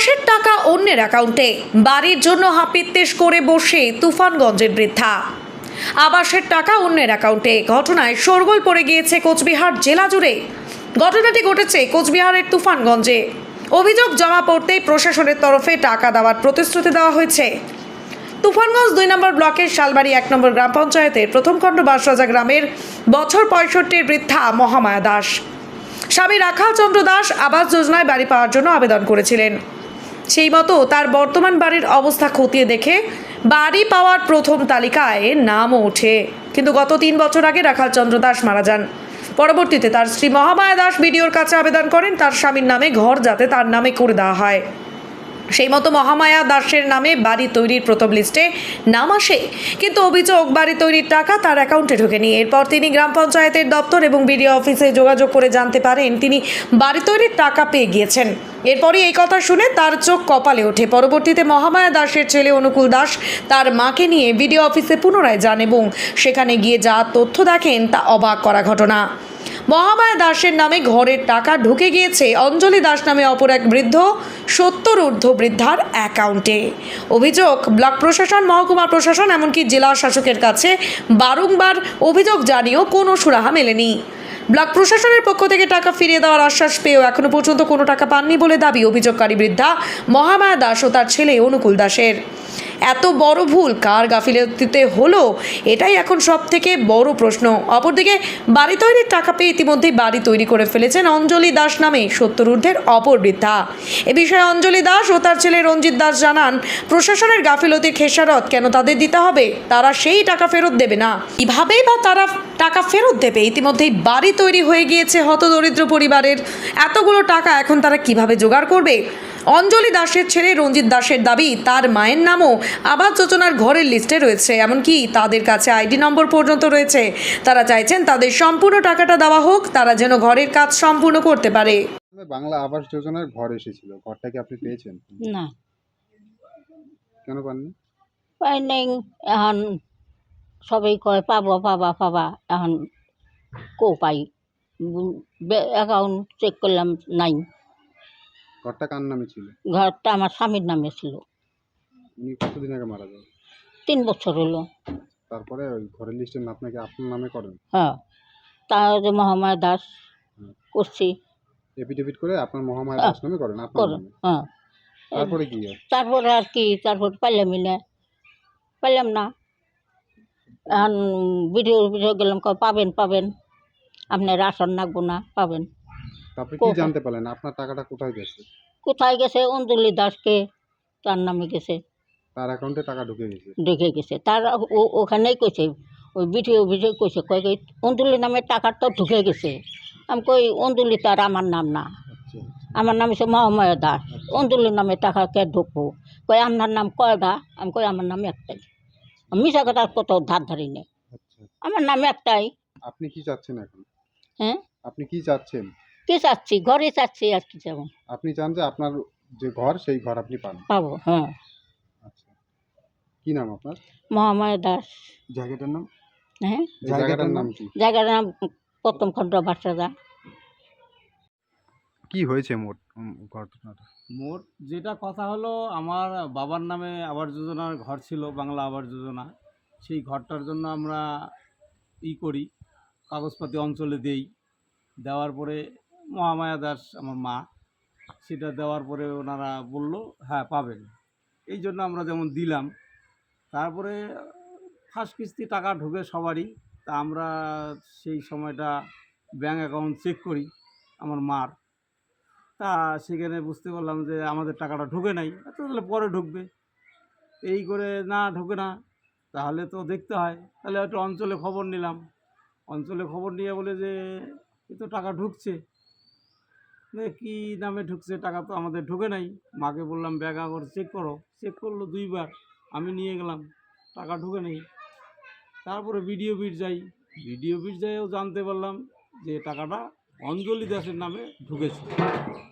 আবাসের টাকা অন্যের অ্যাকাউন্টে। বাড়ির জন্য হাপিত্তেশ করে বসে তুফানগঞ্জের বৃদ্ধা। আবাসের টাকা অন্যের অ্যাকাউন্টে। ঘটনায় শোরগোল পড়ে গিয়েছে কোচবিহার জেলা জুড়ে। ঘটনাটি ঘটেছে কোচবিহারের তুফানগঞ্জে। অভিযোগ জমা পড়তেই প্রশাসনের তরফে টাকা দেওয়ার প্রতিশ্রুতি দেওয়া হয়েছে। তুফানগঞ্জ দুই নম্বর ব্লকের শালবাড়ি এক নম্বর গ্রাম পঞ্চায়েতের প্রথম খণ্ড বাসরাজা গ্রামের বছর পঁয়ষট্টির বৃদ্ধা মহামায়া দাস। স্বামী রাখাল চন্দ্র দাস আবাস যোজনায় বাড়ি পাওয়ার জন্য আবেদন করেছিলেন। সেই মতো তার বর্তমান বাড়ির অবস্থা খতিয়ে দেখে বাড়ি পাওয়ার প্রথম তালিকায় নামও ওঠে। কিন্তু গত তিন বছর আগে রাখাল চন্দ্র দাস মারা যান। পরবর্তীতে তার স্ত্রী মহামায়া দাস বিডিওর কাছে আবেদন করেন, তার স্বামীর নামে ঘর যাতে তার নামে করে দেওয়া হয়। সেই মতো মহামায়া দাসের নামে বাড়ি তৈরির প্রথম লিস্টে নাম আসে। কিন্তু অভিযোগ, বাড়ি তৈরির টাকা তার অ্যাকাউন্টে ঢোকেনি। এরপর তিনি গ্রাম পঞ্চায়েতের দপ্তর এবং বিডিও অফিসে যোগাযোগ করে জানতে পারেন তিনি বাড়ি তৈরির টাকা পেয়ে গিয়েছেন। এরপরই এই কথা শুনে তার চোখ কপালে ওঠে। পরবর্তীতে মহামায়া দাসের ছেলে অনুকূল দাস তার মাকে নিয়ে বিডিও অফিসে পুনরায় যান এবং সেখানে গিয়ে যা তথ্য দেখেন তা অবাক করা ঘটনা। মহামায়া দাসের নামে ঘরের টাকা ঢুকে গিয়েছে। অঞ্জলি দাস নামে অপর এক বৃদ্ধ, সত্তর ঊর্ধ্ব বৃদ্ধার অ্যাকাউন্টে। অভিযোগ, ব্লক প্রশাসন, মহকুমা প্রশাসন, এমনকি জেলা শাসকের কাছে বারংবার অভিযোগ জানিয়েও কোনো সুরাহা মেলেনি। ব্লক প্রশাসনের পক্ষ থেকে টাকা ফিরিয়ে দেওয়ার আশ্বাস পেয়েও এখনও পর্যন্ত কোনো টাকা পাননি বলে দাবি অভিযোগকারী বৃদ্ধা মহামায়া দাস ও তার ছেলে অনুকূল দাসের। এত বড় ভুল কার গাফিলতিতে হলো? এটাই এখন সব থেকে বড় প্রশ্ন। অপরদিকে, বাড়ি তৈরির টাকা পেয়ে ইতিমধ্যেই বাড়ি তৈরি করে ফেলেছেন অঞ্জলি দাস নামে সত্তর অপর বৃদ্ধা। এ বিষয়ে অঞ্জলি দাস ও তার ছেলে রঞ্জিত দাস জানান, প্রশাসনের গাফিলতির খেসারত কেন তাদের দিতে হবে? তারা সেই টাকা ফেরত দেবে না। কিভাবেই বা তারা টাকা ফেরত দেবে? ইতিমধ্যেই বাড়ি তৈরি হয়ে গিয়েছে হতদরিদ্র পরিবারের। এতগুলো টাকা এখন তারা কীভাবে জোগাড় করবে? অঞ্জলি দাসের ছেলে রঞ্জিত দাসের দাবি তার মায়ের নামও আবাস যোজনার ঘরের লিস্টে রয়েছে। এমনকি তাদের কাছে আইডি নম্বর পর্যন্ত রয়েছে। তারা চাইছেন তাদের সম্পূর্ণ টাকাটা দেওয়া হোক তারা যেন ঘরের কাজ সম্পূর্ণ করতে পারে। বাংলা আবাস যোজনার ঘর এসেছিল ঘরটা কি আপনি পেয়েছেন? না। কেন পাননি? পাই নাই এখন সবাই কয় পাবা পাবা পাবা এখন কো পাই। অ্যাকাউন্ট চেক করলাম নাই। ঘরটা কার নামে ছিল? ঘরটা আমার স্বামীর নামে ছিল। উনি কতদিন আগে মারা যান? তিন বছর হলো। তারপরে ওই ঘরের লিস্টের আপনাকে আপনার নামে করেন? হ্যাঁ। তা যে মহামায়া দাস করছি। এফিডেভিট করে আপনার মহামায়া হ্যাঁ, দাস নামে করেন আপনার করো নামে? হ্যাঁ। তারপরে কি হয় তারপরে আর কি তারপর পাইলামই না। পাইলাম না। এখন ভিডিও ভিডিও গেলাম কয় পাবেন পাবেন। আপনার রাশন লাগবো না পাবেন। তারপরে কি? জানতে পারলেন? আপনার টাকাটা কোথায় গেছে? কোথায় গেছে? অঞ্জলি দাসকে তার নামে গেছে। তার অ্যাকাউন্টে টাকা ঢুকে গেছে? ঢুকে গেছে। তার ওখানেই কইছে ওই ভিডিও ভিডিও কইছে কয় কই অঞ্জলি নামে টাকা তো ঢুকে গেছে। আমি কই অঞ্জলি তার আমার নাম না। আচ্ছা আমার নাম হচ্ছে মহামায়া দাস। অঞ্জলির নামে টাকা কে ঢুকবো? কয় আপনার নাম কয়টা আমি কই আমার নাম একটাই। আমি মিশা কথা কত ধার ধারি নেই। আচ্ছা। আমার নাম একটাই। আপনি কি চাচ্ছেন এখন? হ্যাঁ? আপনি কি চাচ্ছেন? কি চাচ্ছি? ঘরে চাচ্ছি আর কি যাব আপনি চান যে আপনার যে ঘর সেই ঘর আপনি পান? পাবো হ্যাঁ। আচ্ছা। কি নাম আপনার? মহামায়া দাস। জায়গাটার নাম? হ্যাঁ? জায়গাটার নাম কি? জায়গার নাম প্রথম খণ্ড বাসাদা কি হয়েছে মোট ঘটনাটা? মোট যেটা কথা হলো আমার বাবার নামে আবাস যোজনার ঘর ছিল বাংলা আবাস যোজনা। সেই ঘরটার জন্য আমরা ই করি কাগজপাতি অঞ্চলে দেই। দেওয়ার পরে মহামায়া দাস আমার মা, সেটা দেওয়ার পরে ওনারা বলল হ্যাঁ পাবেন। এই জন্য আমরা যেমন দিলাম, তারপরে ফার্স্ট কিস্তি টাকা ঢুকে সবারই, তা আমরা সেই সময়টা ব্যাঙ্ক অ্যাকাউন্ট চেক করি আমার মার। তা সেখানে বুঝতে পারলাম যে আমাদের টাকাটা ঢুকে নাই তাহলে পরে ঢুকবে। এই করে না ঢুকে না, তাহলে তো দেখতে হয়। তাহলে একটু অঞ্চলে খবর নিলাম। অঞ্চলে খবর নিয়ে বলে যে, এ তো টাকা ঢুকছে। কী দামে ঢুকছে টাকা তো আমাদের ঢুকে নাই। মাকে বললাম ব্যাগ আগর চেক করো। চেক করল দুইবার। আমি নিয়ে গেলাম। টাকা ঢুকে নেই। তারপরে ভিডিও বিট যাই। ভিডিও বিট যাইও জানতে পারলাম যে টাকাটা অঞ্জলি দাসের নামে ঢুকেছে।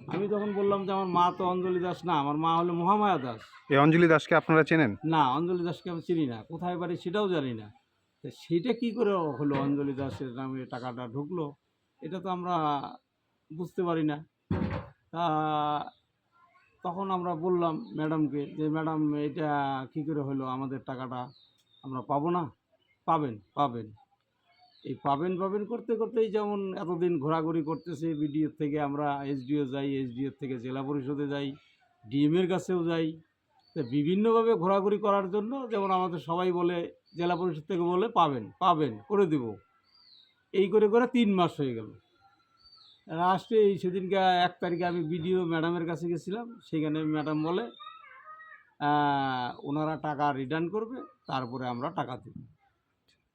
আমি তখন বললাম যে আমার মা তো অঞ্জলি দাস না আমার মা হলো মহামায়া দাস। এই অঞ্জলি দাসকে আপনারা চেনেন? না অঞ্জলি দাসকে আমি চিনি না। কোথায় বাড়ি সেটাও জানি না। সেটা কী করে হলো অঞ্জলি দাসের নামে টাকাটা ঢুকলো? এটা তো আমরা বুঝতে পারি না। তখন আমরা বললাম ম্যাডামকে যে, ম্যাডাম, এটা কী করে হলো? আমাদের টাকাটা আমরা পাবো না? পাবেন পাবেন। এই পাবেন পাবেন করতে করতেই যেমন এতদিন ঘোরাঘুরি করতেছে বিডিও থেকে আমরা এসডিও যাই এসডিও থেকে জেলা পরিষদে যাই, ডিএমের কাছেও যাই। তো বিভিন্নভাবে ঘোরাঘুরি করার জন্য যেমন আমাদের সবাই বলে, জেলা পরিষদ থেকে বলে, পাবেন পাবেন, করে দেব। এই করে করে তিন মাস হয়ে গেল। লাস্টে এই সেদিনকে এক তারিখে আমি বিডিও ম্যাডামের কাছে গেছিলাম সেখানে ম্যাডাম বলে ওনারা টাকা রিটার্ন করবে তারপরে আমরা টাকা দেব।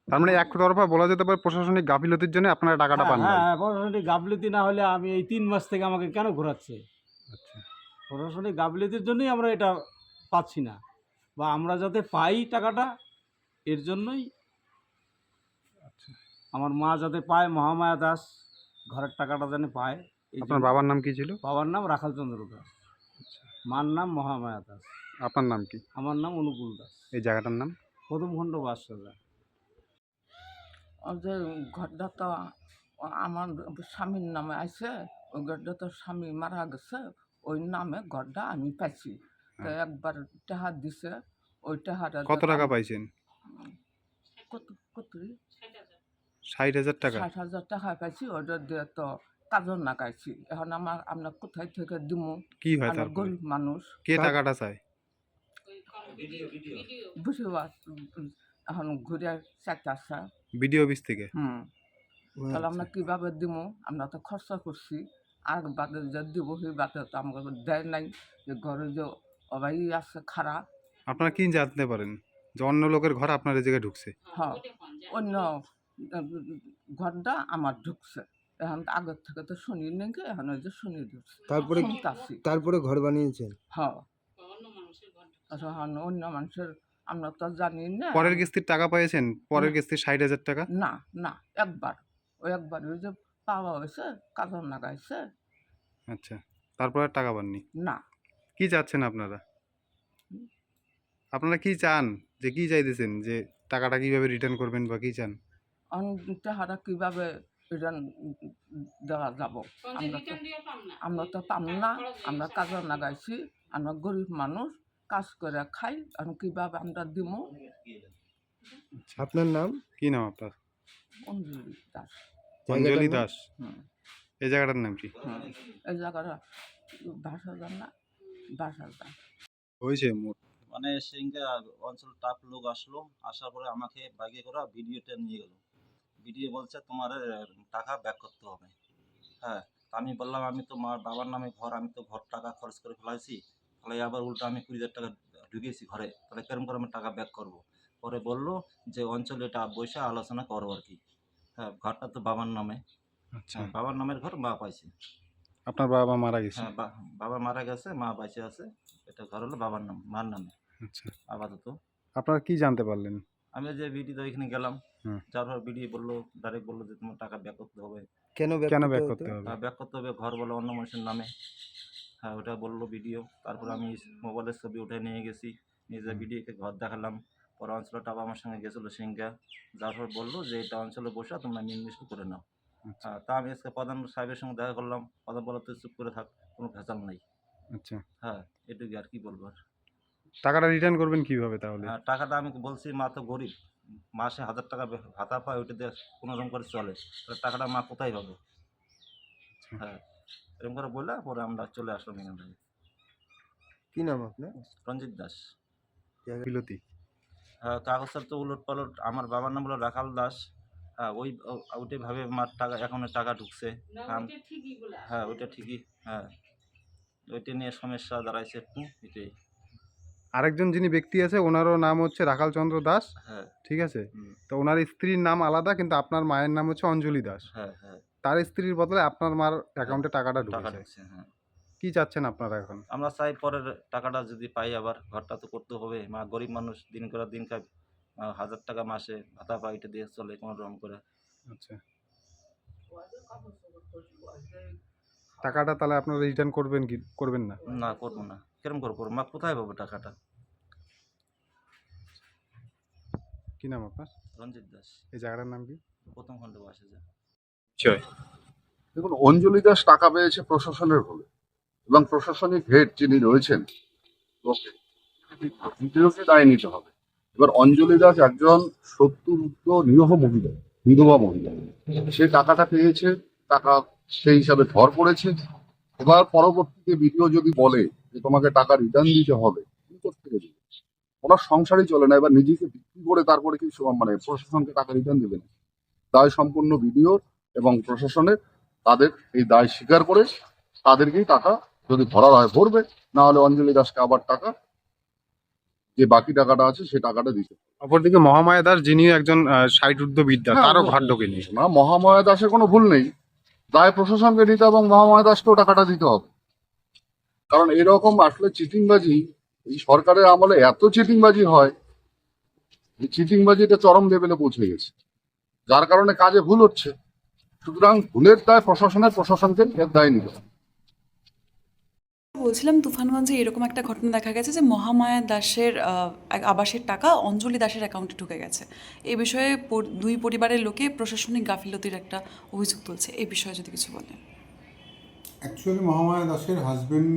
তার মানে একতরফা বলা যেতে পারে প্রশাসনিক গাফিলতির জন্য আপনারা টাকাটা পান হ্যাঁ হ্যাঁ, প্রশাসনিক গাফিলতি না হলে আমি এই তিন মাস থেকে আমাকে কেন ঘোরাচ্ছে? আচ্ছা। প্রশাসনিক গাফিলতির জন্যই আমরা এটা পাচ্ছি না। বা আমরা যাতে পাই টাকাটা এর জন্যই আচ্ছা। আমার মা যাতে পায় মহামায়া দাস। ঘরের টাকাটা যেন পায় এই আপনার বাবার নাম কি ছিল? বাবার নাম রাখাল চন্দ্র দাস মার নাম মহামায়া দাস। আপনার নাম কি? আমার নাম অনুকূল দাস। এই জায়গাটার নাম? প্রথম খণ্ড বাদশাহ ওই যে ঘরটা তো আমার স্বামীর নামে আছে ওই ঘরটা তো স্বামী মারা গেছে ওই নামে ঘরটা আমি পাইছি। তো হ্যাঁ। একবার টাকা দিছে ওই টাকাটা কত টাকা পাইছেন? কত কত? রে? ষাট হাজার টাকা? ষাট হাজার টাকা পাইছি ওটা দিয়ে তো কাজও নাগাইছি এখন আমার আমরা কোথায় থেকে দিমু? কি হয় তারপরে? গরিব মানুষ। কে টাকাটা চায়? বুঝতে পার এখন ঘুরে চাইতেছে বিডিও অফিস থেকে? হুম। তাহলে আচ্ছা। আমরা কীভাবে দিব আমরা তো খরচা করছি। আর বাদে যে দিব সেই বাদে তো আমাকে দেয় নাই যে ঘরে যে অবাই আছে খারাপ আপনারা কি জানতে পারেন? যে অন্য লোকের ঘর আপনার এই জায়গায় ঢুকছে। হ্যাঁ। অন্য ঘরটা আমার ঢুকছে। এখন আগের থেকে তো শুনি নাকি এখন ওই যে শুনি ঢুকছে। তারপরে তারপরে ঘর বানিয়েছেন? হ্যাঁ। আচ্ছা, অন্য মানুষের আমরা তো জানি না। পরের কিস্তির টাকা পেয়েছেন পরের। কিস্তির ষাট হাজার টাকা? না না একবার। ওই একবার ওই যে পাওয়া হয়েছে কাজর লাগাইছে। আচ্ছা তারপর আর টাকা পাননি? না। কি চাচ্ছেন আপনারা? আপনারা কি চান? যে কি চাইতেছেন? যে টাকাটা কীভাবে রিটার্ন করবেন বা কি চান? টাকাটা কীভাবে রিটার্ন দেওয়া যাব? আমরা তো আমরা তো পাম না। আমরা কাজে লাগাইছি আমরা গরিব মানুষ কাজ করে খাই আর কীভাবে আমরা দিব আপনার নাম? কি নাম আপনার? অঞ্জলি দাস। অঞ্জলি দাস? এই জায়গাটার নাম কি? এই জায়গাটা ভাষা জান না ভাষা জান হয়েছে মোট? মানে সেদিনকে অঞ্চল টাপ লোক আসলো আসার পরে আমাকে বাইকে করে ভিডিওটা নিয়ে গেল। ভিডিও বলছে তোমার টাকা ব্যাক করতে হবে। হ্যাঁ তা আমি বললাম আমি তো মার বাবার নামে ঘর আমি তো ঘর টাকা খরচ করে ফেলাইছি। তাহলে আবার উল্টো আমি কুড়ি হাজার টাকা ঢুকিয়েছি ঘরে। তাহলে কেরম করে আমি টাকা ব্যাক করব? পরে বলল যে অঞ্চলে এটা বসে আলোচনা করো আর কি। হ্যাঁ ঘরটা তো বাবার নামে। আচ্ছা। হ্যাঁ বাবার নামের ঘর মা পাইছে। আপনার বাবা মারা গেছে? হ্যাঁ বাবা মারা গেছে মা বাইসে আছে। এটা ঘর হলো বাবার নাম মার নামে। আচ্ছা। আপাতত। আপনারা কি জানতে পারলেন? আমি যে বিডিতে ওইখানে গেলাম যার পর বিডি বলল ডাইরেক্ট বলল যে তোমার টাকা ব্যাক করতে হবে। কেন কেন ব্যাক করতে হবে? ব্যাক করতে হবে ঘর বলে অন্য মানুষের নামে। হ্যাঁ ওটা বলল ভিডিও তারপর আমি মোবাইলের ছবি উঠে নিয়ে গেছি। নিজে ভিডিওকে ঘর দেখালাম। পরে অঞ্চলের টাকা আমার সঙ্গে গেছিল সিংকা যার পর বলল যে এটা অঞ্চলে বসে তোমরা মিলমিশ করে নাও। আচ্ছা। হ্যাঁ তা আমি আজকে প্রধান সাহেবের সঙ্গে দেখা করলাম। প্রধান বলো তুই চুপ করে থাক কোনো ভেজাল নাই। আচ্ছা। হ্যাঁ এটুকু আর কি বলব আর। টাকাটা রিটার্ন করবেন কীভাবে তাহলে? আর টাকাটা আমি বলছি মা তো গরিব। মাসে হাজার টাকা ভাতা পায় ওইটা দিয়ে কোনো রকম করে চলে। তাহলে টাকাটা মা কোথায় পাবে? হ্যাঁ এরকম করে বললে পরে আমরা চলে আসলাম এখান থেকে। কি নাম আপনার? রঞ্জিত দাস। বিলতি। হ্যাঁ কাগজের তো উলট পালট আমার বাবার নাম হলো রাখাল দাস। হ্যাঁ ওই ওইটাই ভাবে মার টাকা এখনও টাকা ঢুকছে। হ্যাঁ ওইটা ঠিকই হ্যাঁ। ওইটা নিয়ে সমস্যা দাঁড়াইছে একটু এটাই। আরেকজন যিনি ব্যক্তি আছে ওনারও নাম হচ্ছে রাখাল চন্দ্র দাস হ্যাঁ। ঠিক আছে? তো ওনার স্ত্রীর নাম আলাদা কিন্তু আপনার মায়ের নাম হচ্ছে অঞ্জলি দাস। হ্যাঁ হ্যাঁ। তার স্ত্রীর বদলে আপনার মার অ্যাকাউন্টে টাকাটা টাকা ঢুকেছে ঢুকছে হ্যাঁ। কি চাচ্ছেন আপনারা এখন? আমরা চাই পরের টাকাটা যদি পাই আবার ঘরটা তো করতে হবে। মা গরিব মানুষ দিন করে দিন খায় হাজার টাকা মাসে ভাতা পাই এটা দিয়ে চলে কোনো রকম করে। আচ্ছা। টাকাটা তাহলে আপনারা রিটার্ন করবেন কি করবেন না? না করব না। কিরম করে করব? মা কোথায় পাবো টাকাটা? কি নাম আপনার? রঞ্জিত দাস। এই জায়গাটার নাম কি? প্রথম খণ্ডে বসে যায় দেখুন অঞ্জলি দাস টাকা পেয়েছে প্রশাসনের বলে এবং প্রশাসনিক হেড যিনি রয়েছেন ওকে দায় নিতে হবে। এবার অঞ্জলি দাস একজন সত্যুদ্ধ নিরহ মহিলা বিধবা মহিলা। সে টাকাটা পেয়েছে টাকা সেই হিসাবে ধর পড়েছে। এবার পরবর্তীতে ভিডিও যদি বলে যে তোমাকে টাকা রিটার্ন দিতে হবে কি করতে দেবে। ওনার সংসারই চলে না। এবার নিজেকে বিক্রি করে তারপরে কি মানে প্রশাসনকে টাকা রিটার্ন দেবে না। দায় সম্পূর্ণ ভিডিওর এবং প্রশাসনের। তাদের এই দায় স্বীকার করে তাদেরকেই টাকা যদি ধরা হয় ভরবে না হলে অঞ্জলি দাসকে আবার টাকা যে বাকি টাকাটা আছে সে টাকাটা দিতে অপরদিকে মহামায়া দাস যিনি একজন ষাট ঊর্ধ্ব বিদ্যা হ্যাঁ, তারও। ঘাট ঢোকেনি না মহামায়া দাসের কোনো ভুল নেই। দায় প্রশাসনকে নিতে এবং মহামায়া দাসকেও টাকাটা দিতে হবে। কারণ এরকম আসলে চিটিংবাজি, এই সরকারের আমলে এত চিটিংবাজি হয়, এই চিটিংবাজিটা চরম লেভেলে পৌঁছে গেছে। যার কারণে কাজে ভুল হচ্ছে। সুতরাং ভুলের দায় প্রশাসনের, প্রশাসনকে এর দায় নিতে হবে। বলছিলাম তুফানগঞ্জে এরকম একটা ঘটনা দেখা গেছে যে মহামায়া দাসের আবাসের টাকা অঞ্জলি দাসের অ্যাকাউন্টে ঢুকে গেছে। এ বিষয়ে দুই পরিবারের লোকে প্রশাসনিক গাফিলতির একটা অভিযোগ তুলছে। এই বিষয়ে যদি কিছু বলেন। অ্যাকচুয়ালি মহামায়া দাসের হাজবেন্ড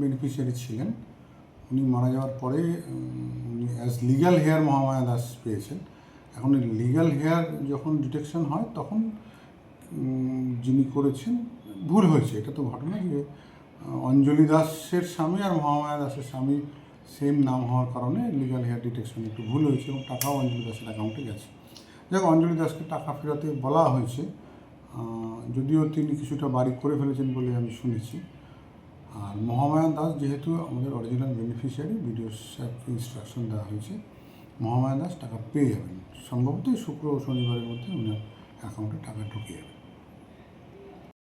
বেনিফিশিয়ারি ছিলেন। উনি মারা যাওয়ার পরে উনি as legal heir Mahamaya Das পেয়েছেন। এখন লিগ্যাল হেয়ার যখন ডিটেকশন হয়, তখন যিনি করেছেন, ভুল হয়েছে। এটা তো ঘটনা যে অঞ্জলি দাসের স্বামী আর মহামায়া দাসের স্বামী সেম নাম হওয়ার কারণে লিগাল হেয়ার ডিটেকশন একটু ভুল হয়েছে এবং টাকাও অঞ্জলি দাসের অ্যাকাউন্টে গেছে। যাক, অঞ্জলি দাসকে টাকা ফেরাতে বলা হয়েছে। যদিও তিনি কিছুটা বাড়ি করে ফেলেছেন বলে আমি শুনেছি। আর মহামায়া দাস যেহেতু আমাদের অরিজিনাল বেনিফিশিয়ারি বিডিও সাহেবকে ইনস্ট্রাকশন দেওয়া হয়েছে, মহামায়া দাস টাকা পেয়ে যাবেন। সম্ভবত শুক্র ও শনিবারের মধ্যে উনি অ্যাকাউন্টে টাকা ঢুকিয়ে যাবেন।